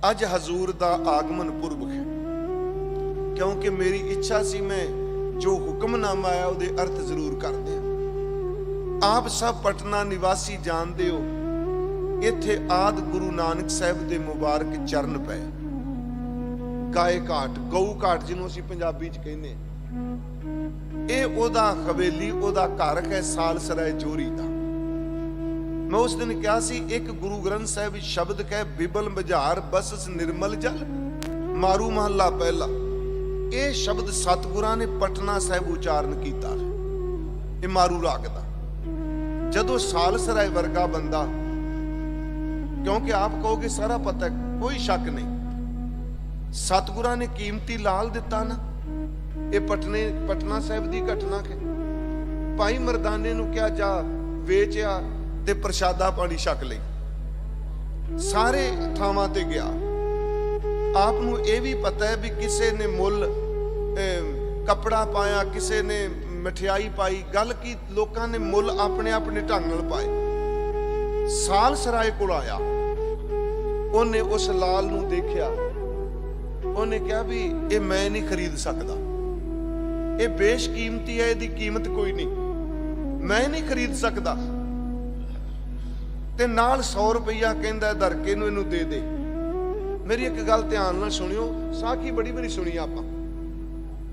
ਅੱਜ ਹਜ਼ੂਰ ਦਾ ਆਗਮਨ ਪੁਰਬ ਹੈ। ਕਿਉਂਕਿ ਮੇਰੀ ਇੱਛਾ ਸੀ ਮੈਂ ਜੋ ਹੁਕਮਨਾਮਾ ਆਇਆ ਉਹਦੇ ਅਰਥ ਜ਼ਰੂਰ ਕਰਦੇ ਹਾਂ। ਆਪ ਸਭ ਪਟਨਾ ਨਿਵਾਸੀ ਜਾਣਦੇ ਹੋ, ਇੱਥੇ ਆਦ ਗੁਰੂ ਨਾਨਕ ਸਾਹਿਬ ਦੇ ਮੁਬਾਰਕ ਚਰਨ ਪਏ। ਗਾਏ ਘਾਟ, ਗਊ ਘਾਟ ਜਿਹਨੂੰ ਅਸੀਂ ਪੰਜਾਬੀ ਚ ਕਹਿੰਦੇ ਇਹ ਉਹਦਾ ਹਵੇਲੀ, ਉਹਦਾ ਘਰ ਹੈ, ਸਾਲਸਰਾਏ ਜੋਰੀ ਦਾ। ਮੈਂ ਉਸ ਦਿਨ ਕਿਹਾ ਸੀ, ਇੱਕ ਗੁਰੂ ਗ੍ਰੰਥ ਸਾਹਿਬ ਵਿੱਚ ਸ਼ਬਦ ਕਹਿ, ਬਿਬਲ ਬਜ਼ਾਰ ਬਸਸ ਨਿਰਮਲ ਜਲ, ਮਾਰੂ ਮਹੱਲਾ ਪਹਿਲਾ। ਇਹ ਸ਼ਬਦ ਸਤਿਗੁਰਾਂ ਨੇ ਪਟਨਾ ਸਾਹਿਬ ਉਚਾਰਨ ਕੀਤਾ। ਇਹ ਮਾਰੂ ਰਾਗ ਦਾ। ਜਦੋਂ ਸਾਲਸਰਾਏ ਵਰਗਾ ਬੰਦਾ, ਕਿਉਂਕਿ ਆਪ ਕਹੋਗੇ ਸਾਰਾ ਪਤਾ ਕੋਈ ਸ਼ੱਕ ਨਹੀਂ। ਸਤਿਗੁਰਾਂ ਨੇ ਕੀਮਤੀ ਲਾਲ ਦਿੱਤਾ ਨਾ, ਇਹ ਪਟਨੇ, ਪਟਨਾ ਸਾਹਿਬ ਦੀ ਘਟਨਾ ਹੈ। ਭਾਈ ਮਰਦਾਨੇ ਨੂੰ ਕਿਹਾ, ਜਾ ਵੇਚਿਆ ਤੇ ਪ੍ਰਸ਼ਾਦਾ ਪਾਣੀ ਛਕ ਲਈ। ਸਾਰੇ ਥਾਵਾਂ ਤੇ ਗਿਆ। ਆਪ ਨੂੰ ਇਹ ਵੀ ਪਤਾ ਹੈ ਵੀ ਕਿਸੇ ਨੇ ਮੁੱਲ ਅਮ, ਕੱਪੜਾ ਪਾਇਆ ਕਿਸੇ ਨੇ ਮਠਿਆਈ ਪਾਈ ਗੱਲ ਕੀ ਲੋਕਾਂ ਨੇ ਮੁੱਲ ਆਪਣੇ ਆਪਣੇ ਢੰਗ ਨਾਲ ਪਾਏ। ਸਾਲ ਸਰਾਏ ਕੋਲ ਆਇਆ। ਉਹਨੇ ਉਸ ਲਾਲ ਨੂੰ ਦੇਖਿਆ। ਉਹਨੇ ਕਿਹਾ ਵੀ ਇਹ ਮੈਂ ਨਹੀਂ ਖਰੀਦ ਸਕਦਾ। ਇਹ ਬੇਸ਼ਕੀਮਤੀ ਹੈ ਇਹਦੀ ਕੀਮਤ ਕੋਈ ਨਹੀਂ। ਮੈਂ ਨਹੀਂ ਖਰੀਦ ਸਕਦਾ। ਤੇ ਨਾਲ 100 ਰੁਪਈਆ ਕਹਿੰਦਾ ਧਰਕੇ ਨੂੰ ਇਹਨੂੰ ਦੇ ਦੇ। ਮੇਰੀ ਇੱਕ ਗੱਲ ਧਿਆਨ ਨਾਲ ਸੁਣਿਓ, ਸਾਖੀ ਬੜੀ ਬੜੀ ਸੁਣੀ ਆਪਾਂ।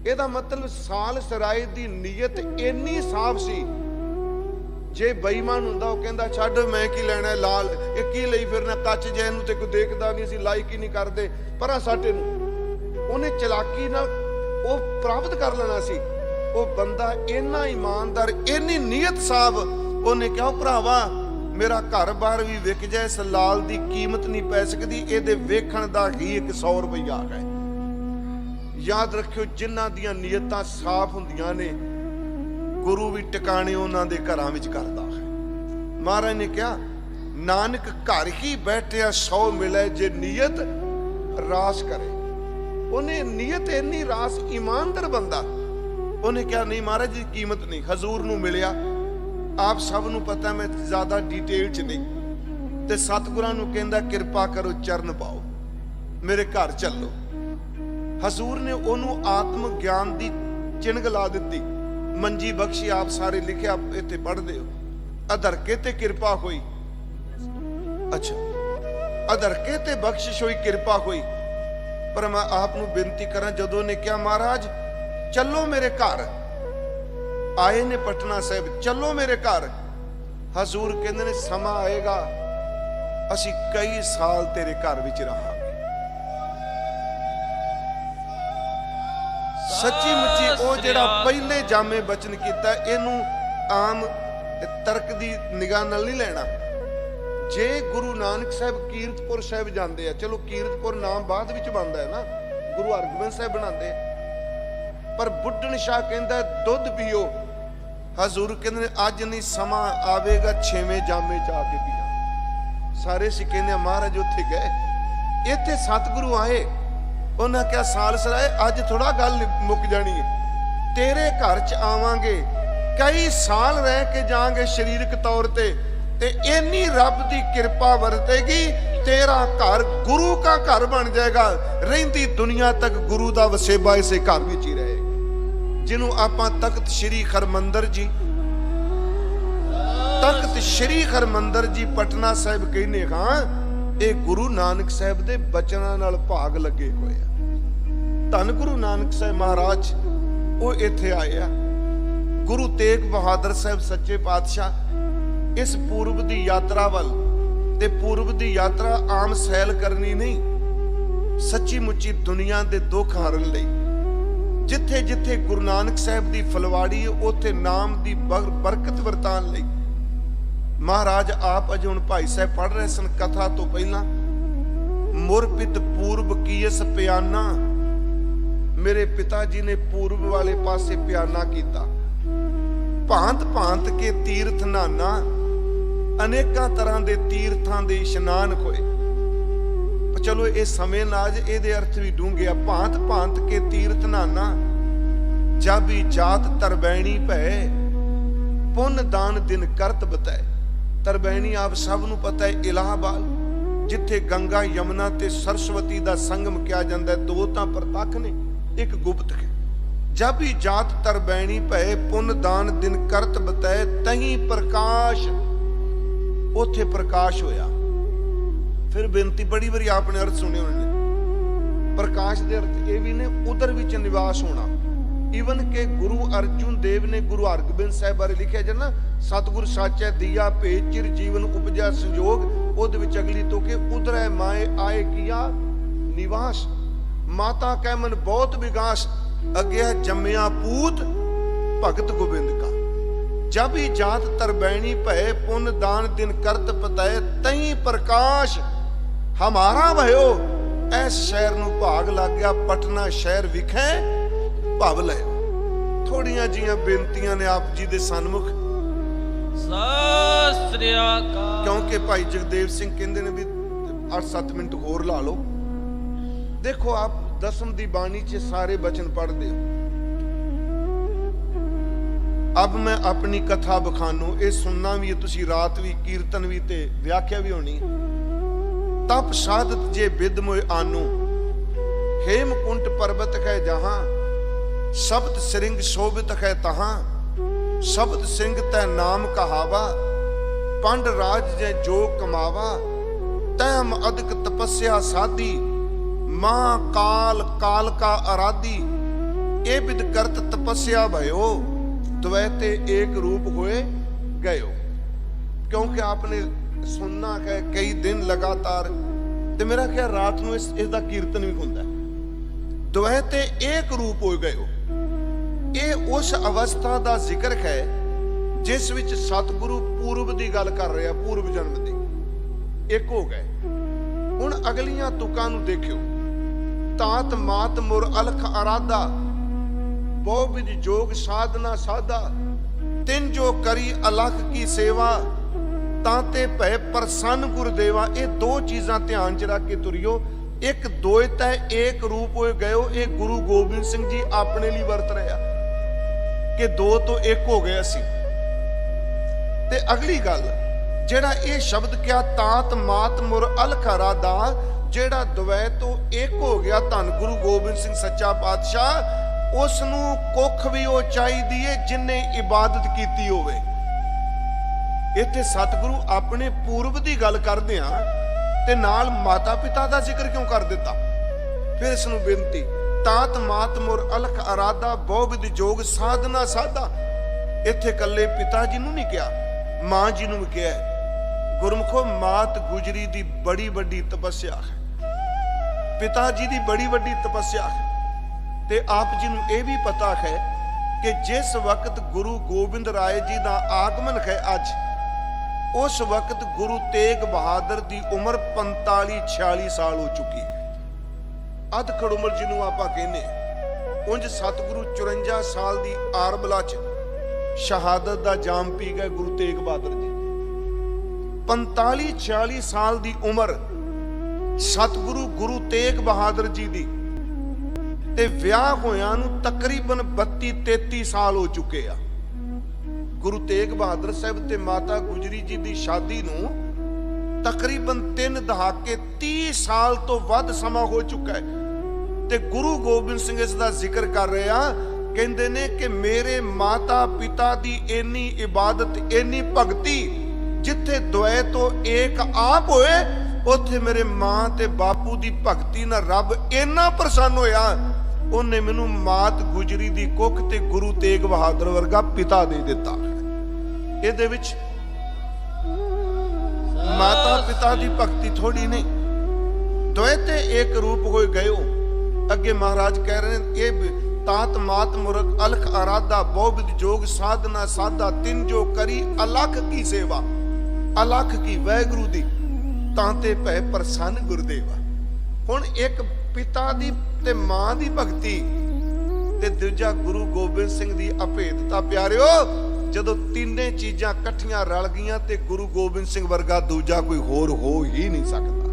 ਇਹਦਾ ਮਤਲਬ ਸਾਲ ਸਰਾਏ ਦੀ ਨੀਅਤ ਇੰਨੀ ਸਾਫ਼ ਸੀ। ਜੇ ਬੇਈਮਾਨ ਹੁੰਦਾ, ਉਹ ਕਹਿੰਦਾ, ਛੱਡ, ਮੈਂ ਕੀ ਲੈਣਾ ਲਾਲ, ਇਹ ਕੀ ਲਈ ਫਿਰਨਾ? ਕੱਚ ਜੇ ਨੂੰ ਤੇ ਕੋਈ ਦੇਖਦਾ ਨਹੀਂ ਸੀ ਲਾਈਕ ਹੀ ਨਹੀਂ ਕਰਦੇ। ਪਰਾਂ ਸਾਡੇ ਨੂੰ, ਉਹਨੇ ਚਲਾਕੀ ਨਾਲ ਉਹ ਪ੍ਰਾਪਤ ਕਰ ਲੈਣਾ ਸੀ। ਉਹ ਬੰਦਾ ਇੰਨਾ ਇਮਾਨਦਾਰ, ਇੰਨੀ ਨੀਅਤ ਸਾਫ਼, ਉਹਨੇ ਕਿਹਾ, "ਉਹ ਭਰਾਵਾ ਮੇਰਾ ਘਰ-ਬਾਰ ਵੀ ਵਿਕ ਜਾਏ, ਇਸ ਲਾਲ ਦੀ ਕੀਮਤ ਨਹੀਂ ਪੈ ਸਕਦੀ, ਇਹਦੇ ਵੇਖਣ ਦਾ ਹੀ 100 ਰੁਪਈਆ ਹੈ। ਯਾਦ ਰੱਖਿਓ, ਜਿਨ੍ਹਾਂ ਦੀਆਂ ਨੀਅਤਾਂ ਸਾਫ਼ ਹੁੰਦੀਆਂ ਨੇ, ਗੁਰੂ ਵੀ ਟਿਕਾਣੇ ਉਹਨਾਂ ਦੇ ਘਰਾਂ ਵਿੱਚ ਕਰਦਾ ਹੈ। ਮਹਾਰਾਜ ਨੇ ਕਿਹਾ, ਨਾਨਕ ਘਰ ਹੀ ਬੈਠਿਆ ਸੌ ਮਿਲੇ, ਜੇ ਨੀਅਤ ਰਾਸ ਕਰੇ। ਉਹਨੇ ਨੀਅਤ ਇੰਨੀ ਰਾਸ, ਇਮਾਨਦਾਰ ਬੰਦਾ। ਉਹਨੇ ਕਿਹਾ, ਨਹੀਂ ਮਹਾਰਾਜ ਜੀ, ਕੀਮਤ ਨਹੀਂ, ਹਜ਼ੂਰ ਨੂੰ ਮਿਲਿਆ। ਆਪ ਸਭ ਨੂੰ ਪਤਾ ਮੈਂ ਜ਼ਿਆਦਾ ਡਿਟੇਲ ਚ ਨਹੀਂ। ਤੇ ਸਤਿਗੁਰਾਂ ਨੂੰ ਕਹਿੰਦਾ, ਕਿਰਪਾ ਕਰੋ, ਚਰਨ ਪਾਓ। ਮੇਰੇ ਘਰ ਚੱਲੋ। ਹਜ਼ੂਰ ਨੇ ਉਹਨੂੰ ਆਤਮ ਗਿਆਨ ਦੀ ਚਿਣਗ ਲਾ ਦਿੱਤੀ। ਮੰਜੀ ਬਖਸ਼ੀ ਆਪ ਸਾਰੇ ਲਿਖਿਆ ਇੱਥੇ ਪੜ੍ਹਦੇ ਹੋ। ਅਧਰਕੇ ਤੇ ਕਿਰਪਾ ਹੋਈ। ਅੱਛਾ। ਅਧਰਕੇ ਤੇ ਬਖਸ਼ਿਸ਼ ਹੋਈ, ਕਿਰਪਾ ਹੋਈ। ਪਰ ਮੈਂ ਆਪ ਨੂੰ ਬੇਨਤੀ ਕਰਾਂ, ਜਦੋਂ ਨੇ ਕਿਹਾ, ਮਹਾਰਾਜ, ਚੱਲੋ ਮੇਰੇ ਘਰ। ਆਏ ਨੇ ਪਟਨਾ ਸਾਹਿਬ ਚੱਲੋ ਮੇਰੇ ਘਰ। ਹਜ਼ੂਰ ਕਹਿੰਦੇ ਨੇ ਸਮਾਂ ਆਏਗਾ ਅਸੀਂ ਕਈ ਸਾਲ ਤੇਰੇ ਘਰ ਵਿੱਚ ਰਹਾਂਗੇ। ਸੱਚੀ ਮੁੱਚੀ ਉਹ ਜਿਹੜਾ ਪਹਿਲੇ ਜਾਮੇ ਬਚਨ ਕੀਤਾ ਇਹਨੂੰ ਆਮ ਤਰਕ ਦੀ ਨਿਗਾਹ ਨਾਲ ਨਹੀਂ ਲੈਣਾ। ਜੇ ਗੁਰੂ ਨਾਨਕ ਸਾਹਿਬ ਕੀਰਤਪੁਰ ਸਾਹਿਬ ਜਾਂਦੇ ਆ ਚਲੋ ਕੀਰਤਪੁਰ ਨਾਮ ਬਾਅਦ ਵਿੱਚ ਬਣਦਾ ਹੈ ਨਾ ਗੁਰੂ ਹਰਗੋਬਿੰਦ ਸਾਹਿਬ ਬਣਾਉਂਦੇ। ਪਰ ਬੁੱਢਣ ਸ਼ਾਹ ਕਹਿੰਦਾ ਦੁੱਧ ਪੀਓ। ਹਜ਼ੂਰ ਕਹਿੰਦੇ ਨੇ, ਅੱਜ ਨਹੀਂ ਸਮਾਂ ਆਵੇਗਾ, ਛੇਵੇਂ ਜਾਮੇ ਚ ਆ ਕੇ ਪੀਣਾ ਸਾਰੇ ਸੀ ਕਹਿੰਦੇ ਮਹਾਰਾਜ ਉੱਥੇ ਗਏ। ਇੱਥੇ ਸਤਿਗੁਰੂ ਆਏ। ਉਹਨਾਂ ਕਿਹਾ, ਸਾਲ ਸਰਾਏ, ਅੱਜ ਥੋੜਾ ਗੱਲ ਮੁੱਕ ਜਾਣੀ ਹੈ ਤੇਰੇ ਘਰ ਚ ਆਵਾਂਗੇ, ਕਈ ਸਾਲ ਰਹਿ ਕੇ ਜਾਾਂਗੇ ਸਰੀਰਕ ਤੌਰ ਤੇ ਤੇ ਇੰਨੀ ਰੱਬ ਦੀ ਕਿਰਪਾ ਵਰਤੇਗੀ, ਤੇਰਾ ਘਰ ਗੁਰੂ ਦਾ ਘਰ ਬਣ ਜਾਏਗਾ। ਰਹਿੰਦੀ ਦੁਨੀਆ ਤੱਕ ਗੁਰੂ ਦਾ ਵਸੇਬਾ ਇਸੇ ਘਰ ਵਿੱਚ ਹੀ ਰਹੇ ਜਿਹਨੂੰ ਆਪਾਂ ਤਖਤ ਸ੍ਰੀ ਹਰਮੰਦਰ ਜੀ, ਤਖਤ ਸ੍ਰੀ ਹਰਮੰਦਰ ਜੀ ਪਟਨਾ ਸਾਹਿਬ ਕਹਿੰਦੇ ਹਾਂ, ਇਹ ਗੁਰੂ ਨਾਨਕ ਸਾਹਿਬ ਦੇ ਬਚਨਾਂ ਨਾਲ ਭਾਗ ਲੱਗੇ ਹੋਏ ਆ। ਧੰਨ ਗੁਰੂ ਨਾਨਕ ਸਾਹਿਬ ਮਹਾਰਾਜ, ਉਹ ਇੱਥੇ ਆਏ ਆ। ਗੁਰੂ ਤੇਗ ਬਹਾਦਰ ਸਾਹਿਬ ਸੱਚੇ ਪਾਤਸ਼ਾਹ, ਇਸ ਪੂਰਬ ਦੀ ਯਾਤਰਾ ਵੱਲ ਤੇ ਪੂਰਬ ਦੀ ਯਾਤਰਾ ਆਮ ਸੈਲ ਕਰਨੀ ਨਹੀਂ, ਸੱਚੀ ਮੁੱਚੀ ਦੁਨੀਆ ਦੇ ਦੁੱਖ ਹਰਨ ਲਈ। ਜਿੱਥੇ ਜਿੱਥੇ ਗੁਰੂ ਨਾਨਕ ਸਾਹਿਬ ਦੀ ਫਲਵਾੜੀ ਹੈ ਉੱਥੇ ਨਾਮ ਦੀ ਬਰਕਤ ਵਰਤਾਨ ਲਈ। ਮਹਾਰਾਜ ਆਪ ਅਜੇ ਹੁਣ ਭਾਈ ਸਾਹਿਬ ਪੜ੍ਹ ਰਹੇ ਸਨ ਕਥਾ ਤੋਂ ਪਹਿਲਾਂ। ਮੁਰਪਿਤ ਪੂਰਬ ਕੀਸ ਪਿਆਨਾ? ਮੇਰੇ ਪਿਤਾ ਜੀ ਨੇ ਪੂਰਬ ਵਾਲੇ ਪਾਸੇ ਪਿਆਨਾ ਕੀਤਾ। ਭਾਂਤ ਭਾਂਤ ਕੇ ਤੀਰਥ ਨਾਨਾ। ਅਨੇਕਾਂ ਤਰ੍ਹਾਂ ਦੇ ਤੀਰਥਾਂ ਦੇ ਇਸ਼ਨਾਨ ਹੋਏ। ਚਲੋ ਇਹ ਸਮੇਂ ਨਾਜ, ਇਹਦੇ ਅਰਥ ਵੀ ਡੂੰਘਿਆ ਭਾਂਤ ਭਾਂਤ ਕੇ ਤੀਰਥ ਨਾਨਾ, ਜਾਬੀ ਜਾਤ ਤਰਬੈਣੀ ਭੈ, ਪੁੰਨ ਦਾਨ ਦਿਨ ਕਰਤ ਬਤੈ। ਤਰਬੈਣੀ ਆਪ ਸਭ ਨੂੰ ਪਤਾ ਹੈ ਇਲਾਹਾਬਾਦ ਜਿੱਥੇ ਗੰਗਾ, ਯਮਨਾ ਤੇ ਸਰਸਵਤੀ ਦਾ ਸੰਗਮ ਕਿਹਾ ਜਾਂਦਾ ਹੈ, ਦੋ ਤਾਂ ਪ੍ਰਤੱਖ ਨੇ, ਇੱਕ ਗੁਪਤ ਹੈ। ਜਬ ਹੀ ਜਾਤ ਤਰਬੈਣੀ ਭੈ, ਪੁੰਨ ਦਾਨ ਦਿਨ ਕਰਤ ਬਤੈ, ਤਹੀਂ ਪ੍ਰਕਾਸ਼, ਉਥੇ ਪ੍ਰਕਾਸ਼ ਹੋਇਆ। ਫਿਰ ਬੇਨਤੀ ਬੜੀ ਵਾਰੀ ਆਪਨੇ ਅਰਥ ਸੁਣੇ ਹੋਣੇ ਨੇ ਪ੍ਰਕਾਸ਼ ਦੇ ਅਰਥ ਇਹ ਵੀ ਨੇ, ਉਧਰ ਵਿੱਚ ਨਿਵਾਸ ਹੋਣਾ। ਈਵਨ ਕਿ ਗੁਰੂ ਅਰਜੁਨ ਦੇਵ ਨੇ ਗੁਰੂ ਹਰਗੋਬਿੰਦ ਸਾਹਿਬ ਬਾਰੇ ਲਿਖਿਆ ਜਦ ਨਾ ਸਾਚੈ ਦੀਆ ਭੇਜ ਚਿਰ ਜੀਵਨ ਉਪਜਿਆ ਸੰਜੋਗ, ਉਹਦੇ ਵਿੱਚ ਅਗਲੀ ਤੋਂ ਕਿ ਉਦਰੈ ਮਾਏ ਆਏ ਕੀਆ, ਨਿਵਾਸ। ਮਾਤਾ ਕਹਿ ਮਨ ਬਹੁਤ ਵਿਗਾਸ ਅਗਿਆ ਜੰਮਿਆ ਪੂਤ, ਭਗਤ ਗੋਬਿੰਦ ਕਾ। ਜਬ ਹੀ ਜਾਤ ਤਰਬੈਣੀ ਭੈ ਪੁੰਨ ਦਾਨ ਦਿਨ ਕਰਤ ਪਤੈ, ਤਈ ਪ੍ਰਕਾਸ਼ ਹਮਾਰਾ ਭਇਓ ਐਸ ਸ਼ਹਿਰ ਨੂੰ ਭਾਗ ਲੱਗ ਗਿਆ ਪਟਨਾ ਸ਼ਹਿਰ ਵਿਖੇ ਭਵ ਲੈ। ਥੋੜੀਆਂ ਜੀਆਂ ਬੇਨਤੀਆਂ ਨੇ ਆਪ ਜੀ ਦੇ ਸਨਮੁਖ। ਸਤਿ ਕਿਉਂਕਿ ਭਾਈ ਜਗਦੇਵ ਸਿੰਘ ਕਹਿੰਦੇ ਨੇ ਵੀ 8-7 ਮਿੰਟ ਹੋਰ ਲਾ ਲਓ। ਦੇਖੋ ਆਪ ਦਸਮ ਦੀ ਬਾਣੀ 'ਚ ਸਾਰੇ ਬਚਨ ਪੜ੍ਹਦੇ ਹੋ। ਅਬ ਮੈਂ ਆਪਣੀ ਕਥਾ ਬਖਾਨੋ ਇਹ ਸੁਣਨਾ ਵੀ ਤੁਸੀਂ ਰਾਤ ਵੀ ਕੀਰਤਨ ਵੀ ਤੇ ਵਿਆਖਿਆ ਵੀ ਹੋਣੀ ਹੈ। ਤਪ ਸਾਧਤ ਜੇ ਬਿਦ ਮੋਇ ਆਨੂ। ਹੇਮ ਕੁੰਟ ਪਰਬਤ ਕੈ ਜਹਾਂ ਸ਼ਬਦ ਸ੍ਰਿੰਗ ਸ਼ੋਭਿਤ ਹੈ ਤਹਾਂ। ਸ਼ਬਦ ਸਿੰਘ ਤੈ ਨਾਮ ਕਹਾਵਾ, ਪੰਡ ਰਾਜ ਜੈ ਜੋ ਕਮਾਵਾ। ਤੈਮ ਅਦਕ ਤਪੱਸਿਆ ਸਾਧੀ, ਮਾਂ ਕਾਲ ਕਾਲ ਕਾ ਅਰਾਧੀ। ਇਹ ਬਿਦ ਕਰਤ ਤਪੱਸਿਆ ਭਇਓ, ਦਵੈ ਤੇ ਏਕ ਰੂਪ ਹੋਏ ਗਇਓ। ਕਿਉਂਕਿ ਆਪਨੇ ਸੁਣਨਾ ਹੈ ਕਈ ਦਿਨ ਲਗਾਤਾਰ। ਤੇ ਮੇਰਾ ਖਿਆਲ ਰਾਤ ਨੂੰ ਇਸ ਇਸ ਦਾ ਕੀਰਤਨ ਵੀ ਹੁੰਦਾ ਹੈ। ਤੇ ਏਕ ਰੂਪ ਹੋ ਗਇਓ ਇਹ ਉਸ ਅਵਸਥਾ ਦਾ ਜ਼ਿਕਰ ਹੈ, ਜਿਸ ਵਿੱਚ ਸਤਿਗੁਰੂ ਪੂਰਬ ਦੀ ਗੱਲ ਕਰ ਰਿਹਾ, ਪੂਰਬ ਜਨਮ ਦੀ। ਇੱਕ ਹੋ ਗਏ। ਹੁਣ ਅਗਲੀਆਂ ਤੁਕਾਂ ਨੂੰ ਦੇਖਿਓ। ਤਾਤ ਮਾਤ ਮੁਰ ਅਲਖ ਅਰਾਦਾ ਬਹੁ ਵਿਧ ਜੋਗ ਸਾਧਨਾ ਸਾਧਾ। ਤਿੰਨ ਜੋ ਕਰੀ ਅਲਖ ਕੀ ਸੇਵਾ। ਤਾਂ ਤੇ ਭੈ ਪ੍ਰਸੰਨ ਗੁਰਦੇਵਾ, ਇਹ ਦੋ ਚੀਜ਼ਾਂ ਧਿਆਨ ਚ ਰੱਖ ਕੇ ਤੁਰਿਓ। ਇੱਕ ਦੋਇਤਾ ਏਕ ਰੂਪ ਹੋਏ ਗਇਓ। ਇਹ ਗੁਰੂ ਗੋਬਿੰਦ ਸਿੰਘ ਜੀ ਆਪਣੇ ਲਈ ਵਰਤ ਰਿਹਾ ਕਿ ਦੋ ਤੋਂ ਇੱਕ ਹੋ ਗਏ ਅਸੀਂ। ਤੇ ਅਗਲੀ ਗੱਲ, ਜਿਹੜਾ ਇਹ ਸ਼ਬਦ ਕਿਹਾ, ਤਾਤ ਮਾਤ ਮੁਰ ਅਲਖਰਾ ਦਾ ਜਿਹੜਾ ਦਵੈ ਤੋਂ ਇੱਕ ਹੋ ਗਿਆ ਧੰਨ ਗੁਰੂ ਗੋਬਿੰਦ ਸਿੰਘ ਸੱਚਾ ਪਾਤਸ਼ਾਹ ਉਸ ਨੂੰ ਕੁੱਖ ਵੀ ਉਹ ਚਾਹੀਦੀ ਏ, ਜਿਨੇ ਇਬਾਦਤ ਕੀਤੀ ਹੋਵੇ। ਇੱਥੇ ਸਤਿਗੁਰੂ ਆਪਣੇ ਪੂਰਬ ਦੀ ਗੱਲ ਕਰਦੇ ਆ ਤੇ ਨਾਲ ਮਾਤਾ ਪਿਤਾ ਦਾ ਜ਼ਿਕਰ ਕਿਉਂ ਕਰ ਦਿੱਤਾ? ਫਿਰ ਇਸ ਨੂੰ ਬੇਨਤੀ ਤਾਤ ਮਾਤ ਮੁਰ ਅਲਖ ਅਰਾਦਾ ਬਹੁ ਜੋਗ ਸਾਧਨਾ ਸਾਧਾ। ਇੱਥੇ ਕੱਲੇ ਪਿਤਾ ਜੀ ਨੂੰ ਨਹੀਂ ਕਿਹਾ, ਮਾਂ ਜੀ ਨੂੰ ਵੀ ਕਿਹਾ ਹੈ। ਗੁਰਮੁਖੋ, ਮਾਤ ਗੁਜਰੀ ਦੀ ਬੜੀ ਵੱਡੀ ਤਪੱਸਿਆ ਹੈ। ਪਿਤਾ ਜੀ ਦੀ ਬੜੀ ਵੱਡੀ ਤਪੱਸਿਆ ਹੈ। ਤੇ ਆਪ ਜੀ ਨੂੰ ਇਹ ਵੀ ਪਤਾ ਹੈ ਕਿ ਜਿਸ ਵਕਤ ਗੁਰੂ ਗੋਬਿੰਦ ਰਾਏ ਜੀ ਦਾ ਆਗਮਨ ਹੈ ਅੱਜ ਉਸ ਵਕਤ ਗੁਰੂ ਤੇਗ ਬਹਾਦਰ ਦੀ ਉਮਰ 45 46 ਸਾਲ ਹੋ ਚੁੱਕੀ ਹੈ। ਅਧ ਖੜੁਮਰ ਜਿਹਨੂੰ ਆਪਾਂ ਕਹਿੰਦੇ ਹਾਂ। ਉਂਝ ਸਤਿਗੁਰੂ 54 ਸਾਲ ਦੀ ਆਰਬਲਾ ਚ ਸ਼ਹਾਦਤ ਦਾ ਜਾਮ ਪੀ ਗਏ ਗੁਰੂ ਤੇਗ ਬਹਾਦਰ ਜੀ। 45 46 ਸਾਲ ਦੀ ਉਮਰ ਸਤਿਗੁਰੂ ਗੁਰੂ ਤੇਗ ਬਹਾਦਰ ਜੀ ਦੀ ਤੇ ਵਿਆਹ ਹੋਇਆਂ ਨੂੰ ਤਕਰੀਬਨ 32 33 ਸਾਲ ਹੋ ਚੁੱਕੇ ਆ। ਗੁਰੂ ਤੇਗ ਬਹਾਦਰ ਸਾਹਿਬ ਤੇ ਮਾਤਾ ਗੁਜਰੀ ਜੀ ਦੀ ਸ਼ਾਦੀ ਨੂੰ ਤਕਰੀਬਨ 3 ਦਹਾਕੇ 30 ਸਾਲ ਤੋਂ ਵੱਧ ਸਮਾਂ ਹੋ ਚੁੱਕਾ ਹੈ। ਤੇ ਗੁਰੂ ਗੋਬਿੰਦ ਸਿੰਘ ਇਸ ਦਾ ਜ਼ਿਕਰ ਕਰ ਰਹੇ ਆ ਕਹਿੰਦੇ ਨੇ ਕਿ ਮੇਰੇ ਮਾਤਾ ਪਿਤਾ ਦੀ ਇੰਨੀ ਇਬਾਦਤ, ਇੰਨੀ ਭਗਤੀ ਜਿੱਥੇ ਦੁਐ ਤੋਂ ਏਕ ਆਪ ਹੋਏ, ਉੱਥੇ ਮੇਰੇ ਮਾਂ ਤੇ ਬਾਪੂ ਦੀ ਭਗਤੀ ਨਾਲ ਰੱਬ ਇੰਨਾ ਪ੍ਰਸੰਨ ਹੋਇਆ, ਉਹਨੇ ਮੈਨੂੰ ਮਾਤ ਗੁਜਰੀ ਦੀ ਕੁੱਖ ਤੇ ਗੁਰੂ ਤੇਗ ਬਹਾਦਰ ਵਰਗਾ ਪਿਤਾ ਦੇ ਦਿੱਤਾ। ਇਹਦੇ ਵਿੱਚ ਮਾਤਾ ਪਿਤਾ ਦੀ ਭਗਤੀ ਥੋੜੀ ਨਹੀਂ। ਤੇ ਇੱਕ ਰੂਪ ਹੋਏ ਗਇਓ ਅੱਗੇ ਮਹਾਰਾਜ ਕਹਿ ਰਹੇ ਨੇ, ਇਹ ਤਾਤ ਮਾਤ ਮੁਰਖ ਅਲਖ ਅਰਾਦਾ ਬਹੁ ਜੋਗ ਸਾਧਨਾ ਸਾਧਾ ਤਿੰਨ ਜੋ ਕਰੀ ਅਲਖ ਕੀ ਸੇਵਾ, ਅਲਖ ਕੀ ਵੈਗੁਰੂ ਦੀ, ਤਾਂ ਤੇ ਭੈ ਪ੍ਰਸੰਨ ਗੁਰਦੇਵਾ। ਹੁਣ ਇੱਕ ਪਿਤਾ ਦੀ ਤੇ ਮਾਂ ਦੀ ਭਗਤੀ ਤੇ ਦੂਜਾ ਗੁਰੂ ਗੋਬਿੰਦ ਸਿੰਘ ਦੀ ਅਭੇਦਤਾ, ਪਿਆਰਿਓ ਜਦੋਂ ਤਿੰਨੇ ਚੀਜ਼ਾਂ ਇਕੱਠੀਆਂ ਰਲ ਗਈਆਂ ਤੇ ਗੁਰੂ ਗੋਬਿੰਦ ਸਿੰਘ ਵਰਗਾ ਦੂਜਾ ਕੋਈ ਹੋਰ ਹੋ ਹੀ ਨਹੀਂ ਸਕਦਾ।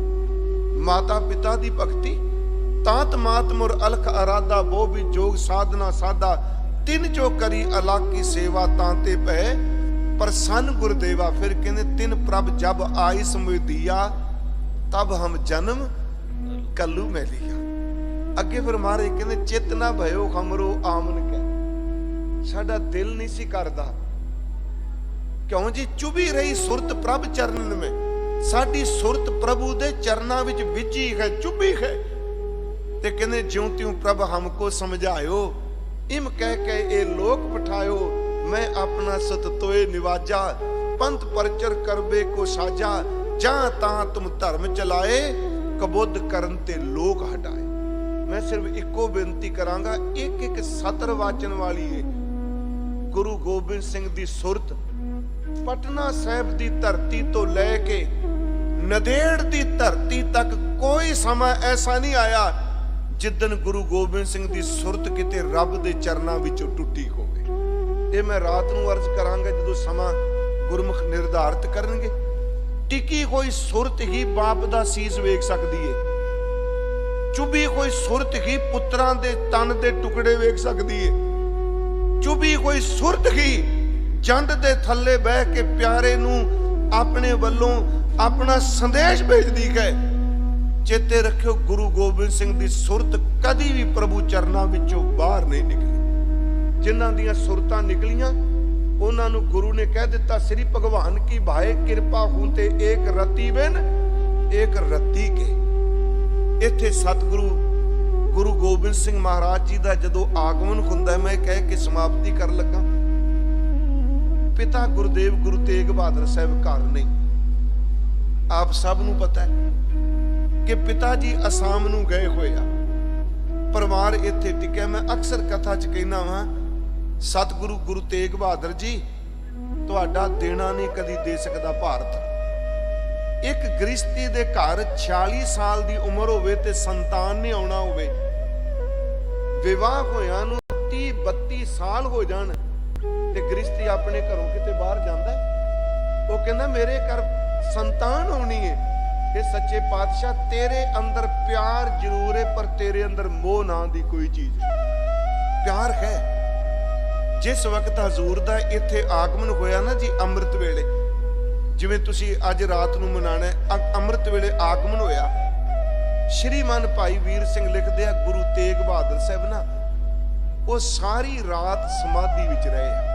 ਮਾਤਾ ਪਿਤਾ ਦੀ ਭਗਤੀ ਤਾਤ ਮਾਤ ਮੁਰ ਅਲਖ ਅਰਾਦਾ ਬੋ ਵੀ ਜੋਗ ਸਾਧਨਾ ਸਾਧਾ, ਤਿੰਨ ਜੋ ਕਰੀ ਅਲਖ ਕੀ ਸੇਵਾ ਤਾਂ ਤੇ ਭੈ ਪ੍ਰਸੰਨ ਗੁਰਦੇਵਾ ਫਿਰ ਕਹਿੰਦੇ, ਤਿੰਨ ਪ੍ਰਭ ਜਬ ਆਈ ਸਮੁਦੀਆ ਤਬ ਹਮ ਜਨਮ ਕੱਲੂ ਮੈਂ ਲਿਆ। ਅੱਗੇ ਫਿਰ ਮਹਾਰਾਜ ਕਹਿੰਦੇ ਚਿਤ ਨਾ ਭਇਓ ਖਮਰੋ ਆਮਨ ਕੈ ਸਾਡਾ ਦਿਲ ਨਹੀਂ ਸੀ ਕਰਦਾ। ਕਿਉਂ ਜੀ? ਚੁਭੀ ਰਹੀ ਸੁਰਤ ਪ੍ਰਭ ਚਰਨ ਮੈਂ ਸਾਡੀ ਸੁਰਤ ਪ੍ਰਭੂ ਦੇ ਚਰਨਾਂ ਵਿੱਚ ਵਿਚੀ ਹੈ, ਚੁਭੀ ਹੈ। ਤੇ ਕਹਿੰਦੇ, ਜਿਉਂ ਤਿਉ ਪ੍ਰਭ ਹਮਕੋ ਸਮਝਾਇਓ, ਇਮ ਕਹਿ ਕੇ ਇਹ ਲੋਕ ਪਠਾਇਓ ਮੈਂ ਆਪਣਾ ਸਤ ਤੋਏ ਨਿਵਾਜਾ, ਪੰਥ ਪਰਚਰ ਕਰਬੇ ਕੋ ਸਾਜਾ, ਜਾਂ ਤਾਂ ਤੁਮ ਧਰਮ ਚਲਾਏ, ਕਬੁੱਧ ਕਰਨ ਤੇ ਲੋਕ ਹਟਾਏ। ਮੈਂ ਸਿਰਫ ਇੱਕੋ ਬੇਨਤੀ ਕਰਾਂਗਾ ਇੱਕ ਇੱਕ ਸਤਰ ਵਾਚਨ ਵਾਲੀ ਹੈ ਗੁਰੂ ਗੋਬਿੰਦ ਸਿੰਘ ਦੀ ਸੁਰਤ ਪਟਨਾ ਸਾਹਿਬ ਦੀ ਧਰਤੀ ਤੋਂ ਲੈ ਕੇ ਨਦੇੜ ਦੀ ਧਰਤੀ ਤੱਕ ਕੋਈ ਸਮਾਂ ਐਸਾ ਨਹੀਂ ਆਇਆ ਜਿੱਦਨ ਗੁਰੂ ਗੋਬਿੰਦ ਸਿੰਘ ਦੀ ਸੁਰਤ ਕਿਤੇ ਰੱਬ ਦੇ ਚਰਨਾਂ ਵਿੱਚੋਂ ਟੁੱਟੀ ਹੋਵੇ। ਇਹ ਮੈਂ ਰਾਤ ਨੂੰ ਅਰਜ਼ ਕਰਾਂਗਾ ਜਦੋਂ ਸਮਾਂ ਗੁਰਮੁਖ ਨਿਰਧਾਰਤ ਕਰਨਗੇ। ਟਿਕੀ ਹੋਈ ਸੁਰਤ ਹੀ ਬਾਪ ਦਾ ਸੀਸ ਵੇਖ ਸਕਦੀ ਏ। ਚੁੱਭੀ ਹੋਈ ਸੁਰਤ ਹੀ ਪੁੱਤਰਾਂ ਦੇ ਤਨ ਦੇ ਟੁਕੜੇ ਵੇਖ ਸਕਦੀ ਏ। ਚੁਬੀ ਹੋਈ ਸੁਰਤ ਹੀ ਜੰਡ ਦੇ ਥੱਲੇ ਬਹਿ ਕੇ ਪਿਆਰੇ ਨੂੰ ਆਪਣੇ ਵੱਲੋਂ ਆਪਣਾ ਸੰਦੇਸ਼ ਭੇਜਦੀ ਹੈ ਚੇਤੇ ਰੱਖਿਓ ਗੁਰੂ ਗੋਬਿੰਦ ਸਿੰਘ ਦੀ ਸੁਰਤ ਕਦੀ ਵੀ ਪ੍ਰਭੂ ਚਰਨਾਂ ਵਿੱਚੋਂ ਬਾਹਰ ਨਹੀਂ ਨਿਕਲੀ। ਜਿਨ੍ਹਾਂ ਦੀਆਂ ਸੁਰਤਾਂ ਨਿਕਲੀਆਂ, ਉਹਨਾਂ ਨੂੰ ਗੁਰੂ ਨੇ ਕਹਿ ਦਿੱਤਾ, ਸ੍ਰੀ ਭਗਵਾਨ ਕੀ ਭਾਏ, ਕਿਰਪਾ ਹੂੰ ਤੇ ਏਕ ਰਤੀ ਬਿਨ ਏਕ ਰਤੀ ਕੇ। ਇੱਥੇ ਸਤਿਗੁਰੂ ਗੁਰੂ ਗੋਬਿੰਦ ਸਿੰਘ ਮਹਾਰਾਜ ਜੀ ਦਾ ਜਦੋਂ ਆਗਮਨ ਹੁੰਦਾ ਮੈਂ ਕਹਿ ਕੇ ਸਮਾਪਤੀ ਕਰਨ ਲੱਗਾ। ਪਿਤਾ ਗੁਰਦੇਵ ਗੁਰੂ ਤੇਗ ਬਹਾਦਰ ਸਾਹਿਬ ਘਰ ਨਹੀਂ ਆਪ ਸਭ ਨੂੰ ਪਤਾ ਹੈ ਕਿ ਪਿਤਾ ਜੀ ਅਸਾਮ ਨੂੰ ਗਏ ਹੋਏ ਆ। ਪਰਿਵਾਰ ਇੱਥੇ ਟਿਕਿਆ ਮੈਂ ਅਕਸਰ ਕਥਾ 'ਚ ਕਹਿੰਦਾ ਵਾਂ, ਸਤਿਗੁਰੂ ਗੁਰੂ ਤੇਗ ਬਹਾਦਰ ਜੀ, ਤੁਹਾਡਾ ਦੇਣਾ ਨਹੀਂ ਕਦੀ ਦੇ ਸਕਦਾ ਭਾਰਤ। ਇੱਕ ਗ੍ਰਿਸ਼ਤੀ ਦੇ ਘਰ 46 ਸਾਲ ਦੀ ਉਮਰ ਹੋਵੇ ਤੇ ਸੰਤਾਨ ਨਹੀਂ ਆਉਣਾ ਹੋਵੇ। ਵਿਵਾਹ ਹੋਇਆ ਨੂੰ 30 32 ਸਾਲ ਹੋ ਜਾਣ। ਤੇ ਗ੍ਰਸਤੀ ਆਪਣੇ ਘਰੋਂ ਕਿਤੇ ਬਾਹਰ ਜਾਂਦਾ ਉਹ ਕਹਿੰਦਾ, ਮੇਰੇ ਘਰ ਸੰਤਾਨ ਹੋਣੀ ਹੈ ਇਹ ਸੱਚੇ ਪਾਤਸ਼ਾਹ, ਤੇਰੇ ਅੰਦਰ ਪਿਆਰ ਜ਼ਰੂਰ ਹੈ ਪਰ ਤੇਰੇ ਅੰਦਰ ਮੋਹ ਨਾਂ ਦੀ ਕੋਈ ਚੀਜ਼ ਪਿਆਰ ਹੈ। ਜਿਸ ਵਕਤ ਹਜ਼ੂਰ ਦਾ ਇੱਥੇ ਆਗਮਨ ਹੋਇਆ ਨਾ ਜੀ ਅੰਮ੍ਰਿਤ ਵੇਲੇ, ਜਿਵੇਂ ਤੁਸੀਂ ਅੱਜ ਰਾਤ ਨੂੰ ਮਨਾਣਾ ਅੰਮ੍ਰਿਤ ਵੇਲੇ ਆਗਮਨ ਹੋਇਆ ਸ਼੍ਰੀਮਨ ਭਾਈ ਵੀਰ ਸਿੰਘ ਲਿਖਦੇ ਆ, ਗੁਰੂ ਤੇਗ ਬਹਾਦਰ ਸਾਹਿਬ ਨਾ, ਉਹ ਸਾਰੀ ਰਾਤ ਸਮਾਧੀ ਵਿੱਚ ਰਹੇ ਆ।